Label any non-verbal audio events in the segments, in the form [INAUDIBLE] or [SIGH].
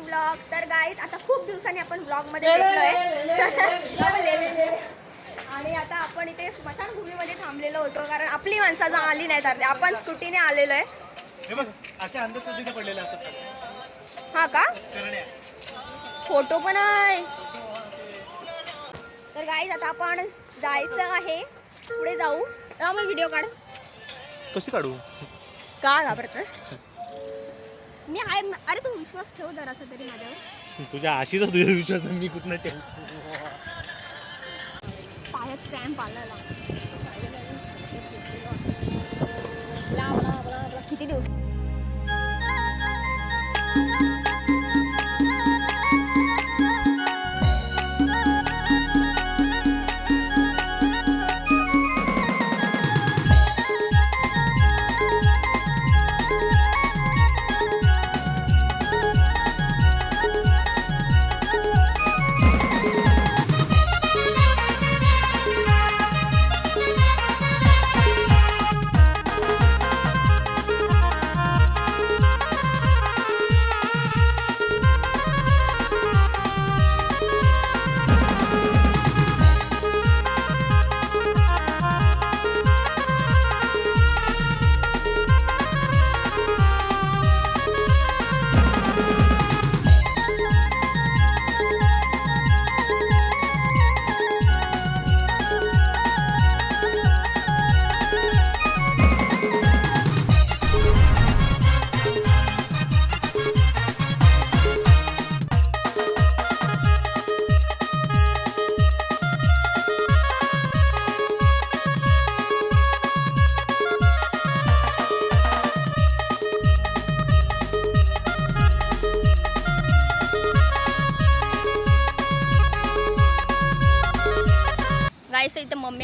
New blog तर गाईत आता खूप दिवसांनी आपण ब्लॉगमध्ये भेटलोय. [LAUGHS] आणि आता आपण इथे स्मशानभूमीमध्ये थांबलेलो होतो कारण आपली माणसं अजून आली नाही तर आपण स्कूटीने आलेलो आहे. हे हा का? फोटो पण आहे. तर गाईज आता आपण जायचं आहे. पुढे जाऊ. मग व्हिडिओ काढ. कशी काढू? का घाबरतस? मी आहे अरे तू विश्वास ठेव जरासा तरी माझ्यावर. तुझ्या आशीचा तुझ्या विश्वास मी कुठनं ठेव? पायात क्रॅम्प आलेला. लाव, लाव, लाव, लाव. किती दिवस?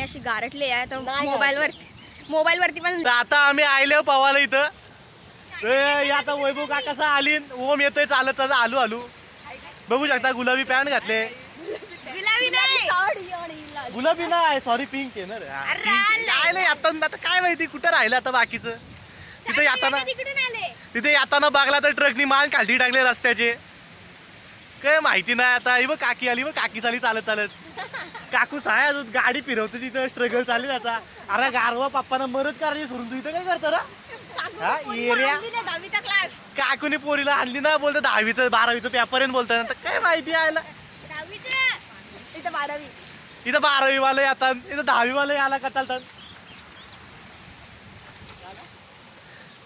अशी गारटली आहे तर मोबाईल वरती मोबाईल वरती पण आता आम्ही आयलो पवाला इथं. ए, आता वैभव काकासा आली ओम येतोय चालत चालत आलू आलू. बघू शकता गुलाबी पॅन्ट घातले. गुलाबी नाही! गुलाबी नाही सॉरी पिंक आहे ना रे. हा, अरे, pink आहे. आले. काय नाही आता आता काय माहिती कुठं राहिलं आता बाकीचं? तिथे येताना तिकडून आले. तिथे येताना बघला तर ट्रकनी मान खालती टाकले रस्त्याचे. काय माहिती नाही आता. ही बघ काकी आली बघ काकी चाली चालत चालत. काकू आहे अजून गाडी फिरवते तिथं. स्ट्रगल चालू त्याचा अरे गारवा पप्पानं मरत करायची सोडून. तू इथं काय करतो हा, एरिया. दहावीचा क्लास काकूने पोरीला आणली ना बोलतो दहावीचं बारावीचं पेपर बोलताय तर काय माहिती आयला दहावीचं. इथं बारावी. इथं बारावी वाले येतात इथं दहावी वाले आला का चालतात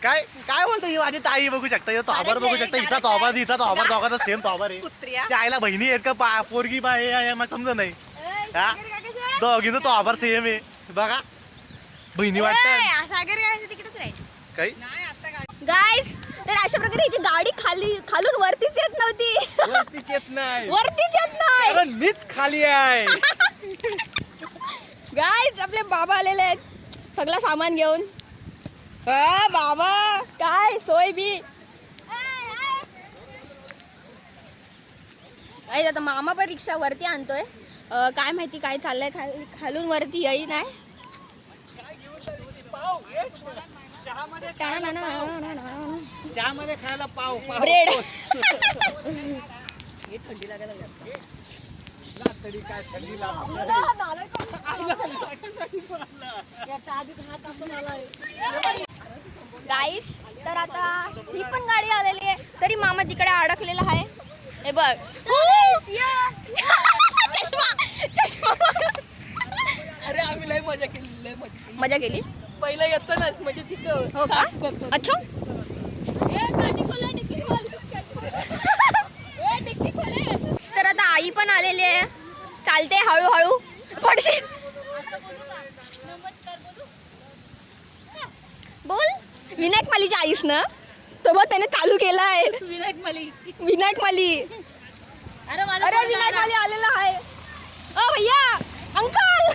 काय काय बोलतो ही माझी ताई? बघू शकता. इथं तोबर बघू शकता. हिचा तोबा हिचा तोबर दोघाचा सेम तोबर आहे. त्या आईला बहिणी आहेत का? पा- पोरगी बा हे आहे, मला समजा नाही. हा? दोघीचं तोबर सेम आहे. बघा. बहिणी वाटत काही? गाईस तर अशा प्रकारे हिची गाडी खाली खालून वरतीच येत नव्हती. वरतीच येत नाही. वरतीच येत नाही. कारण मीच खाली आहे. गाईस आपले बाबा आलेले आहेत. सगळं सामान घेऊन. बाबा. काय सोय बी? आता मामा पण रिक्षा वरती आणतोय. काय माहिती काय चाललंय? खाल- खालून वरती येई नाही चहामध्ये खायला पाव ब्रेड. [LAUGHS] गाईस तर आता ही पण गाडी आलेली आहे. तरी मामा तिकडे अडकलेला आहे. हे बघ. अरे आम्ही लय मजा केली लय मजा केली. मजा केली? पहिलं येतानाच म्हणजे तिथं हो का? करतो. अच्छा. ए, काठी खोल, ए, डिक्की खोल. ए, डिक्की खोल, ए. तर आता आई पण आलेली आहे. चालते हळूहळू. पडशील. बोल. विनायक मालीची आईस ना तर मग त्याने चालू केलाय. विनायक मली. विनायक माली. अरे मला अरे विनायक माली आलेला आहे ओ भैया अंकल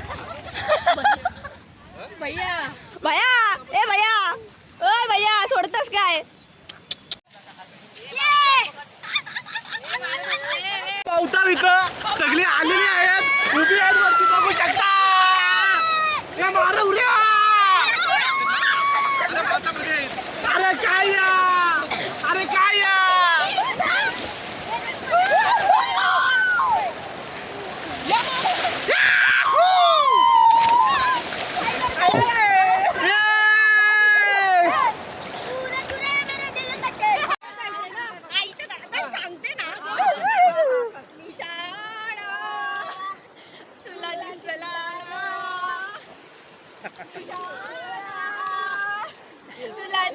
भैया भैया ए भैया ओ भैया सोडतस काय पावता इथं सगळी आलेली आहेत उभी आहेत वरती बघू शकता या मारा उड्या अरे काय या अरे काय या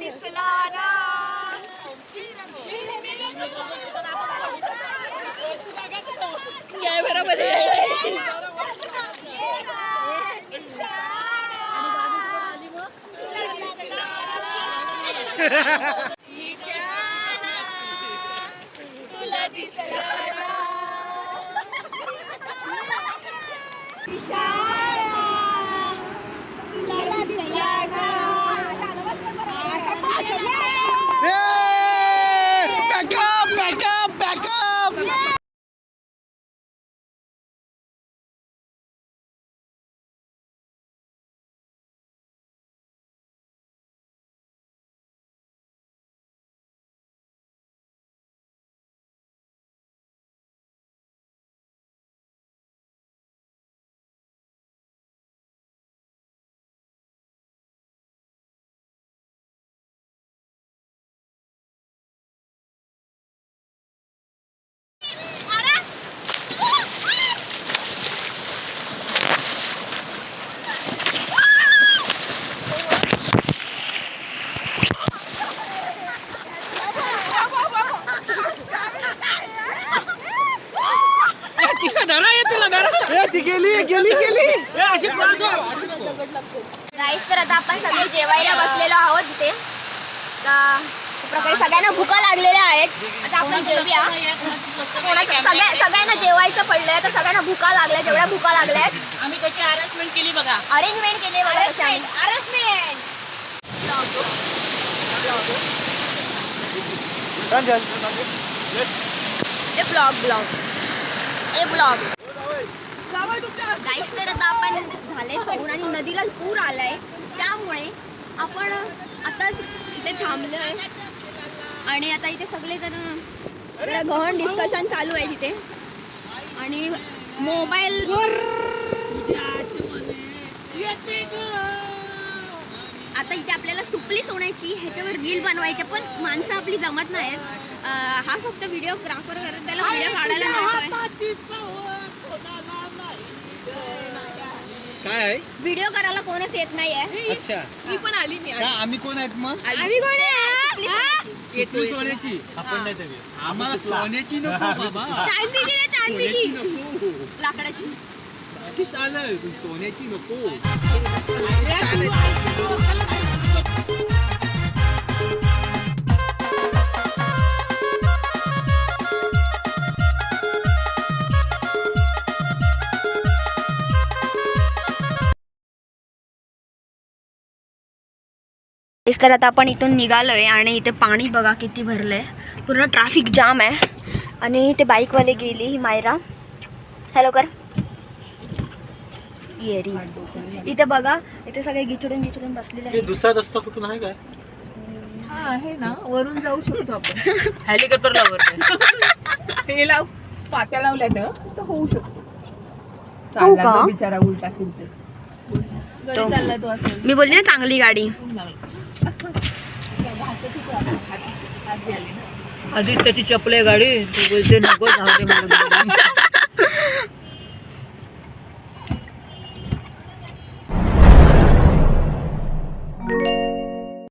दिसला ना काय बरोबर आहे बॅकअप बॅकअप बॅकअप ती गेली गेली गेली गाईस तर आता आपण सगळे जेवायला बसलेलो आहोत इथे. तर प्रकारे सगळ्यांना भुका लागलेल्या आहेत. आता आपण जेवूया. कोणाचं- सगळ्या सगळ्यांना जेवायचं पडलंय तर सगळ्यांना भुका लागल्या जेवढ्या भुका लागल्यात. आम्ही कशी अरेंजमेंट केली बघा. अरेंजमेंट केली बघा कशी. ए ब्लॉग ब्लॉग ए ब्लॉग गाईस तर आता आपण झाले पाहून आणि नदीला पूर आलाय. त्यामुळे आपण आता इथे थांबलोय. आणि आता इथे सगळेजण गहन डिस्कशन चालू आहे तिथे आणि मोबाईल आता इथे आपल्याला सुपली सोडायची ह्याच्यावर रील बनवायच्या पण माणसं आपली जमत नाहीत. हा फक्त व्हिडिओग्राफर करत त्याला व्हिडिओ काढायला काय आहे? व्हिडिओ करायला कोणच येत नाहीये. अच्छा. मी पण आली मी का आम्ही कोण आहेत मग? आम्ही कोण आहे? तू सोन्याची आपण नाही तरी आम्हाला सोन्याची नको बाबा. चांदीची रे, चांदीची. सोन्याची नको. लाकडाची. अशी चालेल. पण सोन्याची नको. तेच तर आता आपण इथून निघालोय आणि इथे पाणी बघा किती भरलंय. पूर्ण ट्रॅफिक जाम आहे. आणि ते बाईकवाले गेली ही मायरा. हॅलो कर. येरी इथे बघा इथे सगळे गिचडून गिचडून बसलेले हे आहेत दुसरा रस्ता कुठून आहे काय? हा आहे ना. वरून जाऊ शकतो आपण. हेलिकॉप्टर वर [LAUGHS] हे लाव पाट्या लावल्या ना तर होऊ शकतो. हो चालला का? तो बिचारा उलटा फिरते तो मी बोलली ना चांगली गाडी. आधी त्याची चपले गाडी बोलते नको जाऊ मला